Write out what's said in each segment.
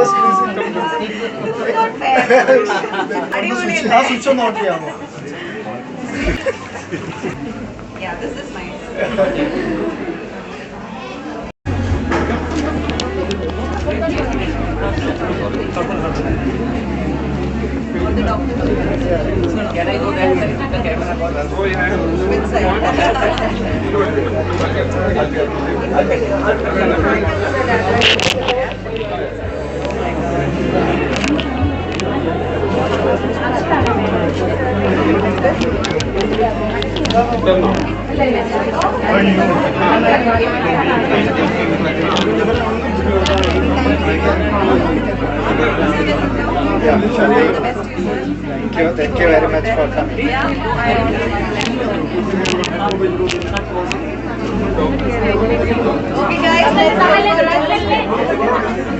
Yes, please complete. Now switch on not किया हुआ. Yeah, this is nice. Can I go there with the camera? Oh yeah. Inside. Thank you, thank you very much for coming. Okay guys, let's have a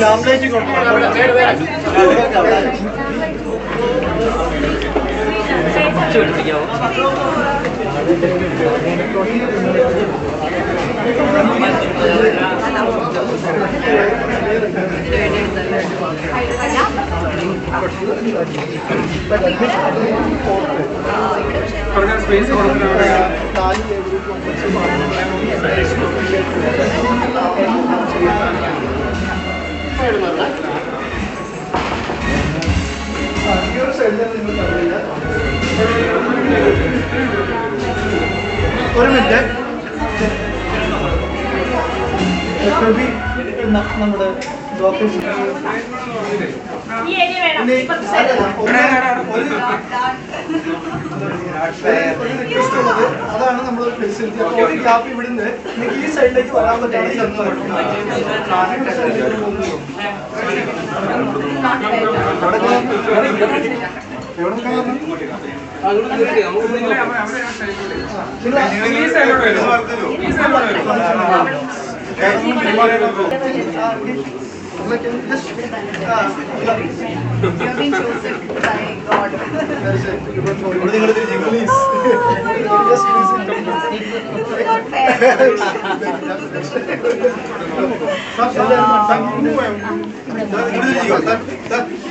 language space കൊടുക്കുന്ന നാല് table ഈ ഒരു സൈഡിൽ നിങ്ങൾ. ഒരു minute നമ്മുടെ അതാണ് നമ്മൾ ഫെസിലിറ്റി അപ്പോൾ ഒരു ഗ്യാപ്പ് ഇവിടുന്ന് നിങ്ങൾക്ക് ഈ സൈഡിലേക്ക് വരാൻ പറ്റാതെ ഈ സൈഡിലോട്ട് വരും Lincoln history. You've been chosen by God. That's it. You were told. English? Oh my God. Just not fair. Stop. Stop. Stop. Stop. Stop. Stop. Stop. Stop. Stop. Stop. Stop. Stop.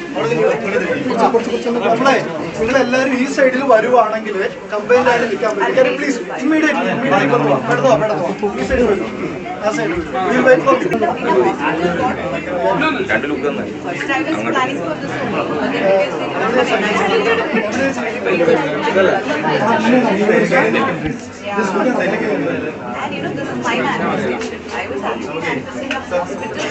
എല്ലാവരും ഈ സൈഡിൽ വരുവാണെങ്കിൽ combined ആയിട്ട് നിൽക്കാൻ പറ്റും please immediately immediately പെടുന്നോ പെടുന്നോ ഈ സൈഡിൽ വരും രണ്ട് ലുക്ക് തന്നെ. And you know, this is my manifestation. I was actually manifesting a hospital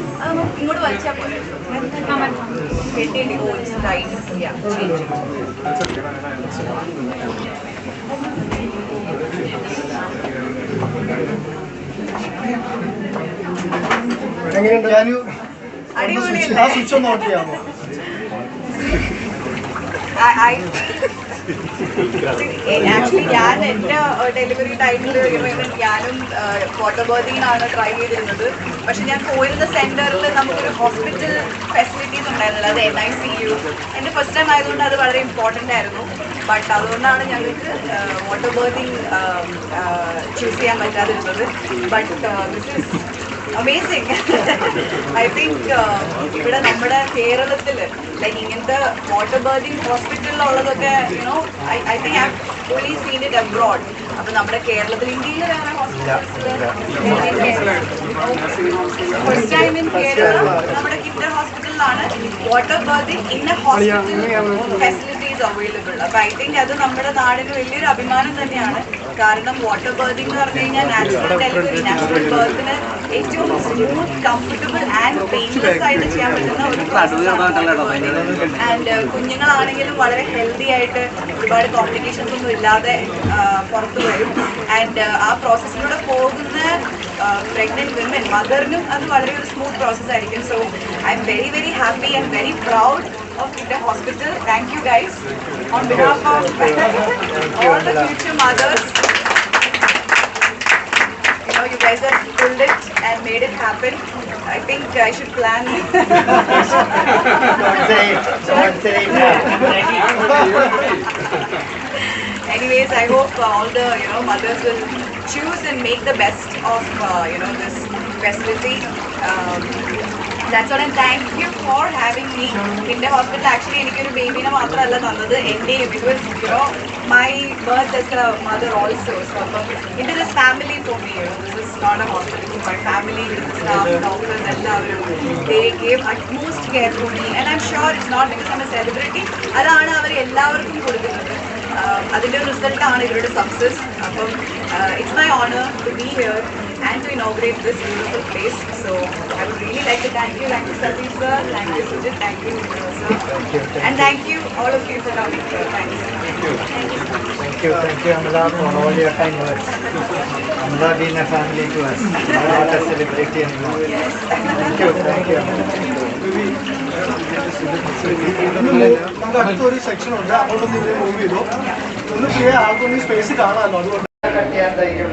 അത് ഇങ്ങോട്ട് വലിച്ചാൽ പോലെ കെട്ടിയിട്ട് എങ്ങനെയുണ്ട്? ഞാൻ അടിപൊളിയല്ലേ? ആക്ച്വലി ഞാൻ എന്റെ ഡെലിവറി ടൈമിൽ ഞാനും ബേർഡിങ്ങാണ് ട്രൈ ചെയ്തിരുന്നത്. പക്ഷെ ഞാൻ പോയിരുന്ന സെന്ററിൽ നമുക്കൊരു ഹോസ്പിറ്റൽ ഫെസിലിറ്റീസ് ഉണ്ടായിരുന്നില്ല അത് എൻ ഐ സി യു എന്റെ ഫസ്റ്റ് ടൈം ആയതുകൊണ്ട് അത് വളരെ ഇമ്പോർട്ടന്റ് ആയിരുന്നു. ബട്ട് അതുകൊണ്ടാണ് ഞങ്ങൾക്ക് വാട്ടർ ബേർഡിങ് ചൂസ് ചെയ്യാൻ പറ്റാതിരുന്നത്. But this is amazing I think ഇവിടെ നമ്മുടെ കേരളത്തിൽ ലൈക്ക് ഇങ്ങനത്തെ water birthing ഹോസ്പിറ്റലിലുള്ളതൊക്കെ you know I think I only seen it abroad അപ്പൊ നമ്മുടെ കേരളത്തിൽ ഇന്ത്യയിൽ വേറെ hospitals first time in Kerala നമ്മുടെ കിൻഡർ ഹോസ്പിറ്റലിലാണ് water birthing a hospital facilities available അപ്പൊ ഐ തിങ്ക് അത് നമ്മുടെ നാടിന് വലിയൊരു അഭിമാനം തന്നെയാണ്. കാരണം വാട്ടർ ബേർഡിംഗ് എന്ന് പറഞ്ഞു കഴിഞ്ഞാൽ നാച്ചുറൽ ഡെലിവറി നാച്ചുറൽ ബേർത്തിന് ഏറ്റവും സ്മൂത്ത് കംഫർട്ടബിൾ ആൻഡ് പെയിൻലെസ് ആയിട്ട് ചെയ്യാൻ പറ്റുന്ന ഒരു ആൻഡ് കുഞ്ഞുങ്ങളാണെങ്കിലും വളരെ ഹെൽത്തി ആയിട്ട് ഒരുപാട് കോംപ്ലിക്കേഷൻസ് ഒന്നും ഇല്ലാതെ പുറത്തു പുറത്ത് വരും. ആൻഡ് ആ പ്രോസസ്സിലൂടെ പോകുന്ന പ്രഗ്നന്റ് വിമൻ മദറിനും അത് വളരെ ഒരു smooth പ്രോസസ്സായിരിക്കും so I am very very happy and very proud of the Hospital. Thank you guys. On behalf of all the future mothers, you know, you guys have pulled it and made it happen. I think I should plan. Anyways, I hope all the you know mothers will choose and make the best of uh, you know this facility. Um, and thank you for having me. Kinder Hospital actually എനിക്കൊരു ബേബിനെ മാത്രമല്ല തന്നത് എന്റെയും it was you know my birth as a mother also. So അപ്പം for me. You know, this is not a hospital. It's my family, staff, doctors, എല്ലാവരും they gave utmost care for me and I'm sure it's not because I'm a celebrity. അതാണ് അവർ എല്ലാവർക്കും കൊടുക്കുന്നത് ആഹ് അതിന്റെ റിസൾട്ടാണ് ഇവരുടെ success അപ്പം it's my honour to be here And to inaugurate this beautiful place so I would really like to thank you thank you Satish sir thank you Sujith thank you sir and thank you all of you for coming here thank you Thank you, thank you, Amala, for all your kind words. Amala being a family to us. Amala not a celebrity anymore. Thank you, thank you. നമുക്ക് അടുത്തൊരു section ഉണ്ട് അങ്ങോട്ടൊന്ന് ഇവരെ move ചെയ്തു ഒന്ന് ചെയ്യാൻ ആൾക്കൊന്ന് space കാണാമല്ലോ അതുകൊണ്ട് രണ്ടുപേരെയും.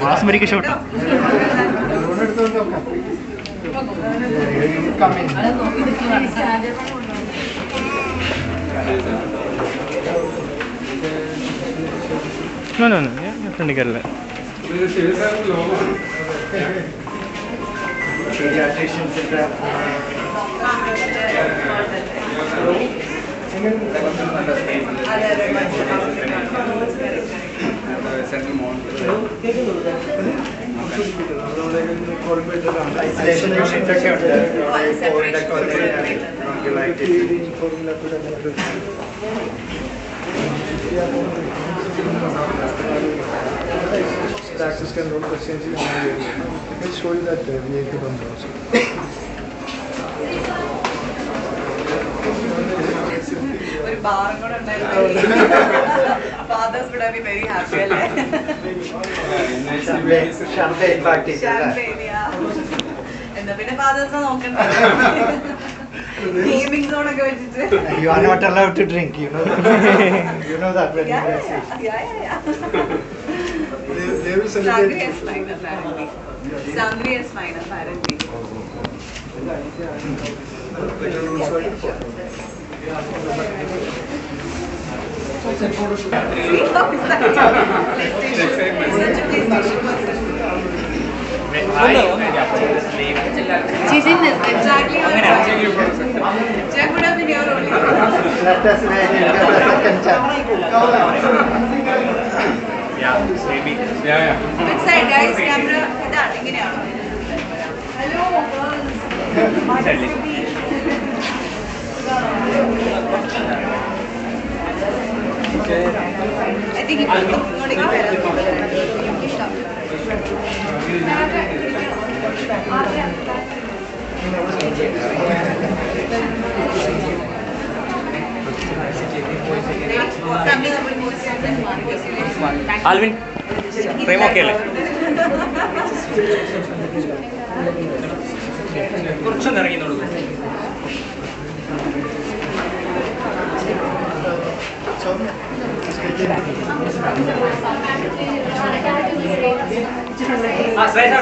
in. No, no, no. ഞാൻ ഫ്രണ്ട് കയറില്ല Pediatricians in the That was done under state. Central mount. The access control percentage is showing that we have to come down. ഒരു ബാറും കൂടെ fathers would be very happy അല്ലേ yeah. എന്നാ പിന്നെ fathers നോക്കണ്ട gaming zone ഒക്കെ വെച്ചിട്ട് You are not allowed to drink, you know that. you know that when Yeah, yeah, yeah, yeah, yeah. They, they will celebrate. Sangri is fine apparently. Sangri is fine apparently. Such a PlayStation person. Exactly. Jack would have been here only. Let us wait and give a second chance. Which side, guys? Camera ഇതാണ് ഇങ്ങനെയാണോ think ഇപ്പോൾ ഇങ്ങോട്ടേക്ക് വരാം ഇഷ്ടം family നമ്മൾ Alvin frame okay അല്ലേ? കുറച്ചൊന്ന് ഇറങ്ങി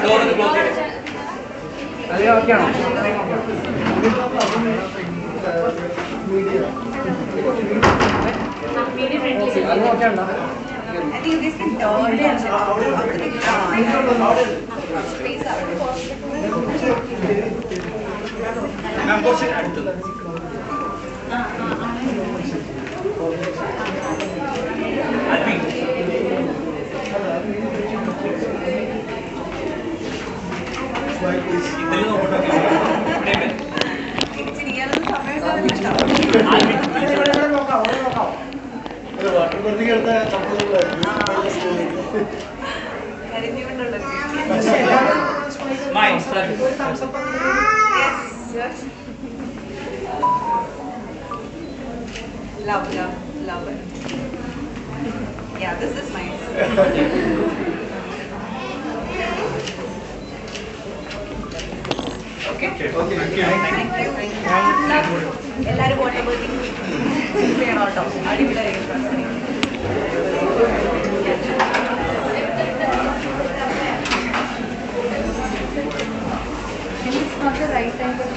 കൊടുക്കും ആ. Love, love, love it. Yeah, this is nice. Okay? Thank you. എല്ലാരും വാട്ടർ ബോട്ടിങ് ചെയ്യണം കേട്ടോ അടിപൊളിയായിരിക്കും मतलब राइट टाइम पर